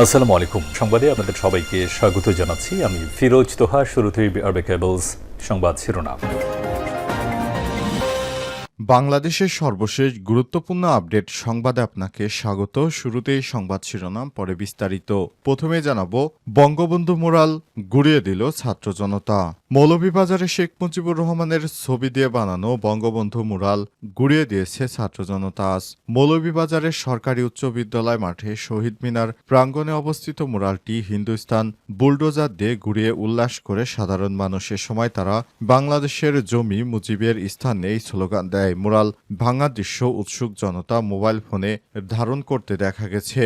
আসসালামু আলাইকুম। সংবাদে আপনাদের সবাইকে স্বাগত জানাচ্ছি। আমি ফিরোজ তোহা, শুরুতেই আরবে কেবলস সংবাদ শিরোনাম। বাংলাদেশের সর্বশেষ গুরুত্বপূর্ণ আপডেট সংবাদে আপনাকে স্বাগত। শুরুতেই সংবাদ শিরোনাম, পরে বিস্তারিত। প্রথমে জানাব, বঙ্গবন্ধু মোরাল গুড়িয়ে দিল ছাত্র জনতা। মৌলভীবাজারে শেখ মুজিবুর রহমানের ছবি দিয়ে বানানো বঙ্গবন্ধু মুরাল গুড়িয়ে দিয়েছে ছাত্র জনতা আজ। মৌলভীবাজারের সরকারি উচ্চ বিদ্যালয় মাঠে শহীদ মিনার প্রাঙ্গণে অবস্থিত মুরালটি হিন্দুস্তান বুলডোজার দিয়ে গুড়িয়ে উল্লাস করে সাধারণ মানুষের সময় তারা বাংলাদেশের জমি মুজিবের স্থান নেই স্লোগান দেয়। মুরাল ভাঙা দৃশ্য উৎসুক জনতা মোবাইল ফোনে ধারণ করতে দেখা গেছে।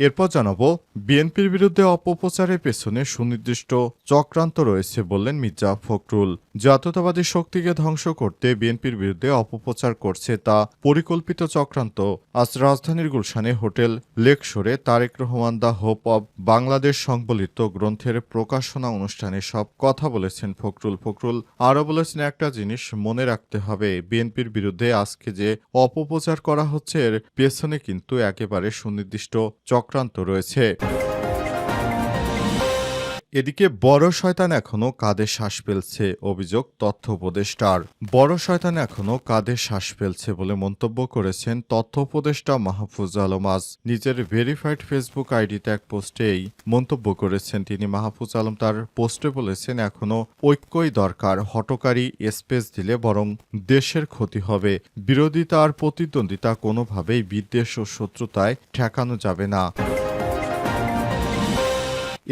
এরপর জানাব, বিএনপির বিরুদ্ধে অপপ্রচারের পেছনে সুনির্দিষ্ট চক্রান্ত রয়েছে বললেন মির্জা ফখরুল। জাতীয়তাবাদী শক্তিকে ধ্বংস করতে বিএনপির বিরুদ্ধে অপপ্রচার করছে তা পরিকল্পিত চক্রান্ত। আজ রাজধানীর গুলশানে hotel লেকশোরে Tarique Rahman the hope of Bangladesh সংবলিত গ্রন্থের প্রকাশনা অনুষ্ঠানে সব কথা বলেছেন ফখরুল। ফখরুল আরও বলেছেন, একটা জিনিস মনে রাখতে হবে, বিএনপির বিরুদ্ধে আজকে যে অপপ্রচার করা হচ্ছে, এর পেছনে কিন্তু একেবারে সুনির্দিষ্ট চক্রান্ত রয়েছে। এদিকে বড় শয়তান এখনও কাঁধে শ্বাস ফেলছে, অভিযোগ তথ্য উপদেষ্টার। বড় শয়তান এখনও কাঁধে শ্বাস ফেলছে বলে মন্তব্য করেছেন তথ্য উপদেষ্টা মাহফুজ আলম। আজ নিজের ভেরিফাইড ফেসবুক আইডিতে এক পোস্টেই মন্তব্য করেছেন তিনি। মাহফুজ আলম তার পোস্টে বলেছেন, এখনও ঐক্যই দরকার, হটকারী স্পেস দিলে বরং দেশের ক্ষতি হবে। বিরোধিতা আর প্রতিদ্বন্দ্বিতা কোনোভাবেই বিদ্বেষ ও শত্রুতায় ঠেকানো যাবে না।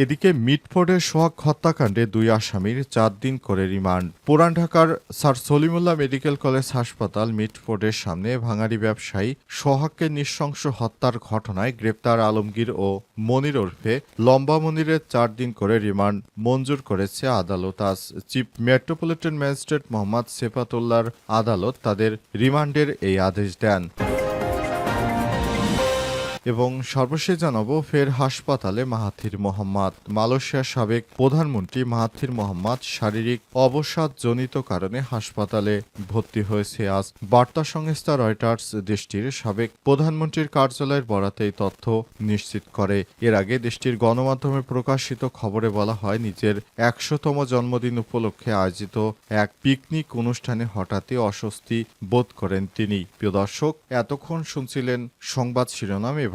এদিকে মিটফোর্ডের সোহাগ হত্যাকাণ্ডে দুই আসামির চার দিন করে রিমান্ড। পুরান ঢাকার স্যার সলিমুল্লাহ মেডিকেল কলেজ হাসপাতাল মিটফোর্ডের সামনে ভাঙাড়ি ব্যবসায়ী সোহাগকে নৃশংস হত্যার ঘটনায় গ্রেপ্তার আলমগীর ও মনির ওরফে লম্বা মনিরের চার দিন করে রিমান্ড মঞ্জুর করেছে আদালত। আজ চিফ মেট্রোপলিটন ম্যাজিস্ট্রেট মোহাম্মদ সেফাতুল্লাহর আদালত তাদের রিমান্ডের এই আদেশ দেন। এবং সর্বশেষ জানাব ফের হাসপাতালে মাহাথির মোহাম্মদ। মালয়েশিয়ার সাবেক প্রধানমন্ত্রী মাহাথির মোহাম্মদ শারীরিক অবসাদজনিত কারণে হাসপাতালে ভর্তি হয়েছে আজ। বার্তা সংস্থা রয়টার্স দেশটির সাবেক প্রধানমন্ত্রীর কার্যালয়ের বরাতে এই তথ্য নিশ্চিত করে। এর আগে দেশটির গণমাধ্যমে প্রকাশিত খবরে বলা হয়, নিজের একশোতম জন্মদিন উপলক্ষে আয়োজিত এক পিকনিক অনুষ্ঠানে হঠাৎই অস্বস্তি বোধ করেন তিনি। প্রিয় দর্শক, এতক্ষণ শুনছিলেন সংবাদ শিরোনাম, এবারে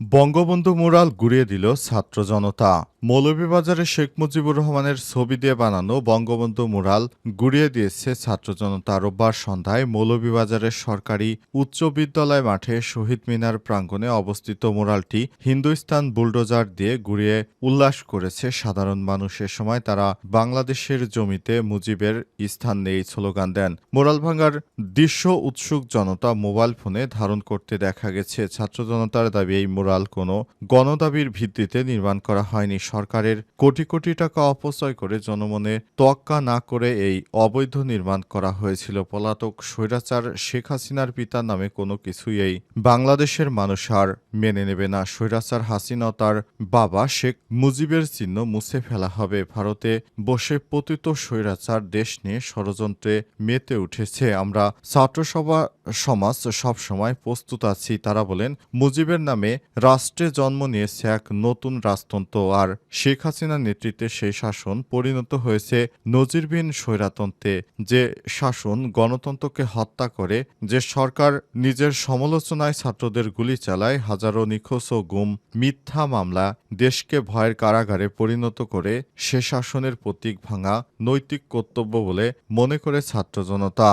বঙ্গবন্ধু মুরাল গুড়িয়ে দিল ছাত্র জনতা। মৌলভীবাজারে শেখ মুজিবুর রহমানের ছবি দিয়ে বানানো বঙ্গবন্ধু মুরাল গুড়িয়ে দিয়েছে ছাত্র জনতা। রোববার সন্ধ্যায় মৌলভীবাজারের সরকারি উচ্চ বিদ্যালয় মাঠে শহীদ মিনার প্রাঙ্গণে অবস্থিত মুরালটি হিন্দুস্তান বুলডোজার দিয়ে গুড়িয়ে উল্লাস করেছে সাধারণ মানুষের সময় তারা বাংলাদেশের জমিতে মুজিবের স্থান নেই স্লোগান দেন। মোরাল ভাঙ্গার দৃশ্য উৎসুক জনতা মোবাইল ফোনে ধারণ করতে দেখা গেছে। ছাত্র জনতার দাবি, এই মুরাল কোনো গণদাবির ভিত্তিতে নির্মাণ করা হয়নি। সরকারের কোটি কোটি টাকা অপচয় করে জনমনে তোয়াক্কা না করে এই অবৈধ নির্মাণ করা হয়েছিল। পলাতক স্বৈরাচার শেখ হাসিনার পিতার নামে কোনো কিছুই এই বাংলাদেশের মানুষ আর মেনে নেবে না। স্বৈরাচার হাসিনা তার বাবা শেখ মুজিবের চিহ্ন মুছে ফেলা হবে। ভারতে বসে পতিত স্বৈরাচার দেশ নিয়ে ষড়যন্ত্রে মেতে উঠেছে। আমরা ছাত্রসভা সমাজ সবসময় প্রস্তুত আছি, তারা বলেন, মুজিবের নামে রাষ্ট্রে জন্ম নিয়েছে এক নতুন রাজতন্ত্র আর শেখ হাসিনার নেতৃত্বে সেই শাসন পরিণত হয়েছে নজিরবিহীন স্বৈরাতন্ত্রে, যে শাসন গণতন্ত্রকে হত্যা করে, যে সরকার নিজের সমালোচনায় ছাত্রদের গুলি চালায়, হাজারো নিখোঁজ ও গুম মিথ্যা মামলা দেশকে ভয়ের কারাগারে পরিণত করে, সে শাসনের প্রতীক ভাঙা নৈতিক কর্তব্য বলে মনে করে ছাত্র জনতা।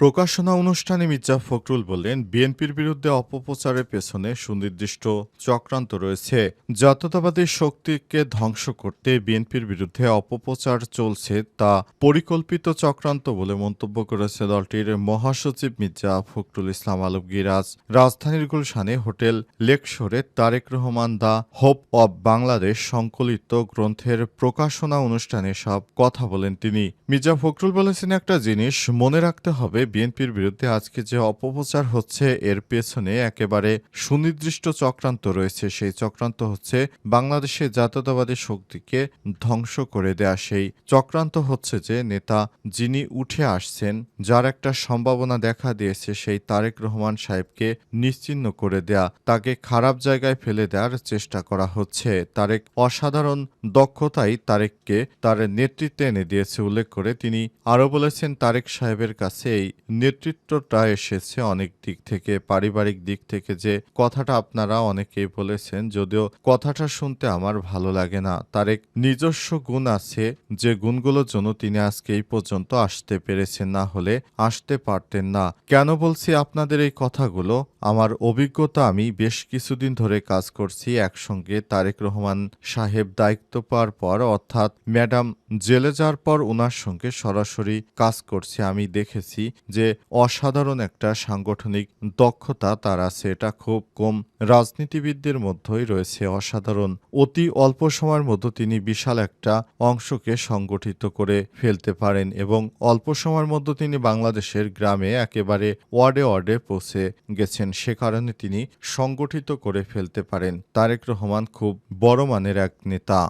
প্রকাশনা অনুষ্ঠানে মির্জা ফখরুল বললেন, বিএনপির বিরুদ্ধে অপপ্রচারের পেছনে সুনির্দিষ্ট চক্রান্ত রয়েছে। জাতীয়তাবাদী শক্তিকে ধ্বংস করতে বিএনপির বিরুদ্ধে অপপ্রচার চলছে তা পরিকল্পিত চক্রান্ত বলে মন্তব্য করেছে দলটির মহাসচিব মির্জা ফখরুল ইসলাম আলমগীর। আজ রাজধানীর গুলশানে hotel লেকশোরে Tarique Rahman the hope of Bangladesh সংকলিত গ্রন্থের প্রকাশনা অনুষ্ঠানে সব কথা বলেন তিনি। মির্জা ফখরুল বলেছেন, একটা জিনিস মনে রাখতে হবে বিএনপির বিরুদ্ধে আজকে যে অপপ্রচার হচ্ছে, এর পেছনে একেবারে সুনির্দিষ্ট চক্রান্ত রয়েছে। সেই চক্রান্ত হচ্ছে বাংলাদেশের জাতীয়তাবাদী শক্তিকে ধ্বংস করে দেয়া। সেই চক্রান্ত হচ্ছে যে নেতা যিনি উঠে আসছেন, যার একটা সম্ভাবনা দেখা দিয়েছে, সেই তারেক রহমান সাহেবকে নিশ্চিহ্ন করে দেয়া। তাকে খারাপ জায়গায় ফেলে দেওয়ার চেষ্টা করা হচ্ছে। তারেক অসাধারণ দক্ষতাই তারেককে তার নেতৃত্বে এনে দিয়েছে। উল্লেখ করে তিনি আরও বলেছেন, তারেক সাহেবের কাছে এই নেতৃত্বটা এসেছে অনেক দিক থেকে, পারিবারিক দিক থেকে যে কথাটা আপনারা অনেকেই বলেছেন, যদিও কথাটা শুনতে আমার ভালো লাগে না। তারেক নিজস্ব গুণ আছে যে গুণগুলোর জন্য তিনি আজকে এই পর্যন্ত আসতে পেরেছেন, না হলে আসতে পারতেন না। কেন বলছি আপনাদের এই কথাগুলো? আমার অভিজ্ঞতা আমি বেশ কিছুদিন ধরে কাজ করছি একসঙ্গে তারেক রহমান সাহেব দায়িত্ব পাওয়ার পর, অর্থাৎ ম্যাডাম জেলে যাওয়ার পর ওনার সঙ্গে সরাসরি কাজ করছি, আমি দেখেছি যে অসাধারণ একটা সাংগঠনিক দক্ষতা তার আছে, এটা খুব কম। রাজনীতিবিদদের মধ্যেই রয়েছে অসাধারণ। অতি অল্প সময়ের মধ্যে তিনি বিশাল একটা অংশকে সংগঠিত করে ফেলতে পারেন এবং অল্প সময়ের মধ্যে তিনি বাংলাদেশের গ্রামে একেবারে ওয়ার্ডে ওয়ার্ডে পৌঁছে গেছেন। সে কারণে তিনি সংগঠিত করে ফেলতে পারেন। তারেক রহমান খুব বড় মানের এক নেতা।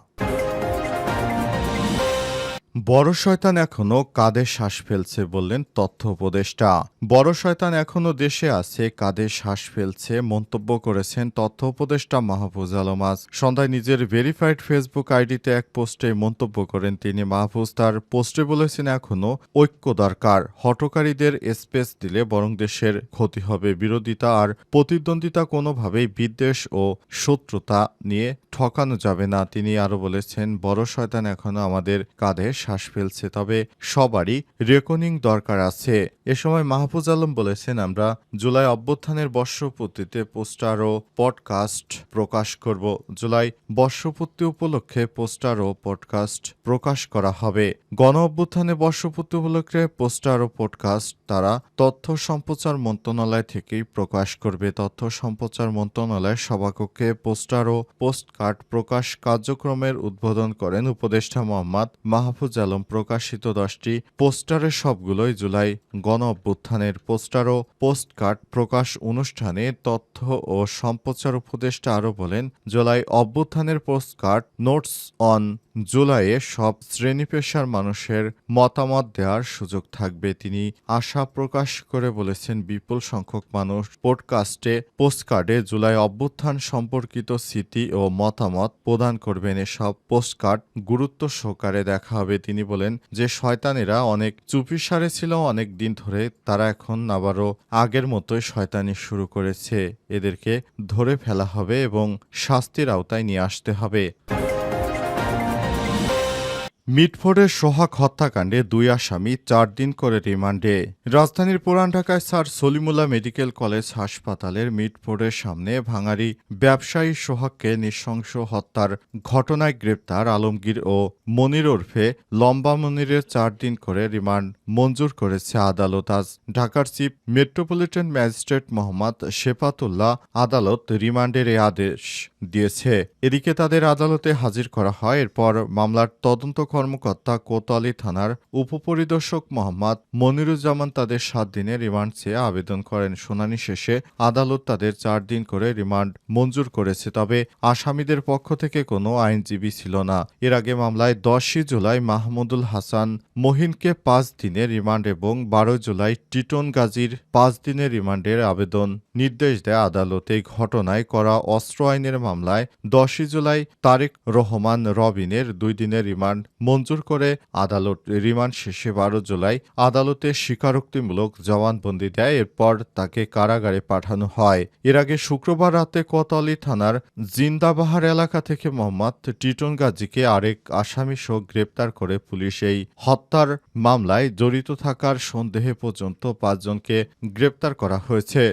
বড় শয়তান এখনও কাঁধে শ্বাস ফেলছে বললেন তথ্য উপদেষ্টা। বড় শয়তান এখনও দেশে আছে, কাঁধে শ্বাস ফেলছে মন্তব্য করেছেন তথ্য উপদেষ্টা মাহফুজ আলমাজ সন্ধ্যায় নিজের ভেরিফাইড ফেসবুক আইডিতে এক পোস্টে মন্তব্য করেন তিনি। মাহফুজ তার পোস্টে বলেছেন এখনও ঐক্য দরকার। হটকারীদের স্পেস দিলে বরং দেশের ক্ষতি হবে। বিরোধিতা আর প্রতিদ্বন্দ্বিতা কোনোভাবেই বিদ্বেষ ও শত্রুতা নিয়ে ঠকানো যাবে না। তিনি আরও বলেছেন, বড় শয়তান এখনও আমাদের কাঁধে ফেলছে তবে সবারই রেকনিং দরকার আছে। এ সময় মাহফুজ আলম বলেছেন, আমরা জুলাই অভ্যুত্থানের বর্ষপূর্তিতে পোস্টার ও পডকাস্ট প্রকাশ করব। জুলাই বর্ষপূর্তি উপলক্ষে পোস্টার ও পডকাস্ট প্রকাশ করা হবে। গণ অভ্যুত্থানে বর্ষপূর্তি উপলক্ষে পোস্টার ও পডকাস্ট তারা তথ্য সম্প্রচার মন্ত্রণালয় থেকেই প্রকাশ করবে। তথ্য সম্প্রচার মন্ত্রণালয়ের সভাকক্ষে পোস্টার ও পোস্টকার্ড প্রকাশ কার্যক্রমের উদ্বোধন করেন উপদেষ্টা মোহাম্মদ মাহফুজ আলম। প্রকাশিত দশটি পোস্টারের সবগুলোই জুলাই গণ অভ্যুত্থানের পোস্টার ও পোস্টকার্ড প্রকাশ অনুষ্ঠানে তথ্য ও সম্প্রচার উপদেষ্টা আরও বলেন, জুলাই অভ্যুত্থানের পোস্টকার্ড নোটস অন জুলাইয়ে সব শ্রেণি পেশার মানুষের মতামত দেওয়ার সুযোগ থাকবে, তিনি আশা প্রকাশ করে বলেছেন। বিপুল সংখ্যক মানুষ পডকাস্টে পোস্টকার্ডে জুলাই অভ্যুত্থান সম্পর্কিত স্মৃতি ও মতামত প্রদান করবেন। এসব পোস্টকার্ড গুরুত্ব সহকারে দেখা হবে। তিনি বলেন যে, শয়তানেরা অনেক চুপিসারে ছিল, অনেক দিন ধরে তারা এখন আবারও আগের মতোই শয়তানি শুরু করেছে। এদেরকে ধরে ফেলা হবে এবং শাস্তির আওতায় নিয়ে আসতে হবে। মিটফোর্ডের সোহাগ হত্যাকাণ্ডে দুই আসামি চার দিন করে রিমান্ডে। রাজধানীর পুরান ঢাকায় স্যার সলিমুল্লাহ মেডিকেল কলেজ হাসপাতালের মিটফোর্ডের সামনে ভাঙারি ব্যবসায়ী সোহাগকে নৃশংস হত্যার ঘটনায় গ্রেপ্তার আলমগীর ও মনির ওরফে লম্বা মনিরের চার দিন করে রিমান্ড মঞ্জুর করেছে আদালত। আজ ঢাকার chief metropolitan magistrate Mohammad Shefatullah আদালত রিমান্ডের এ আদেশ। দিয়েছে। এদিকে তাদের আদালতে হাজির করা হয়। এরপর মামলার তদন্ত কর্মকর্তা কোতোয়ালি থানার উপপরিদর্শক মোহাম্মদ মনিরুজ্জামান তাদের সাত দিনের রিমান্ড চেয়ে আবেদন করেন। শুনানি শেষে আদালত তাদের চার দিন করে রিমান্ড মঞ্জুর করেছে। তবে আসামিদের পক্ষ থেকে কোনো আইনজীবী ছিল না। এর আগে মামলায় দশই জুলাই মাহমুদুল হাসান মহিনকে পাঁচ দিনের রিমান্ড এবং বারো জুলাই টিটন গাজীর পাঁচ দিনের রিমান্ডের আবেদন নির্দেশ দেয় আদালত। এই ঘটনায় করা অস্ত্র আইনের মামলায় দশই জুলাই তারেক রহমান রবিনের দুই দিনের রিমান্ড মঞ্জুর করে আদালত রিমান্ড শেষে বারো জুলাই আদালতে স্বীকারোক্তিমূলক জবানবন্দি দেয়। এরপর তাকে কারাগারে পাঠানো হয়। এর আগে শুক্রবার রাতে কোতোয়ালি থানার জিন্দাবাহার এলাকা থেকে মোহাম্মদ টিটন গাজীকে আরেক আসামি সহ গ্রেপ্তার করে পুলিশ এই হত্যার মামলায় জড়িত থাকার সন্দেহে পর্যন্ত পাঁচজনকে গ্রেপ্তার করা হয়েছে।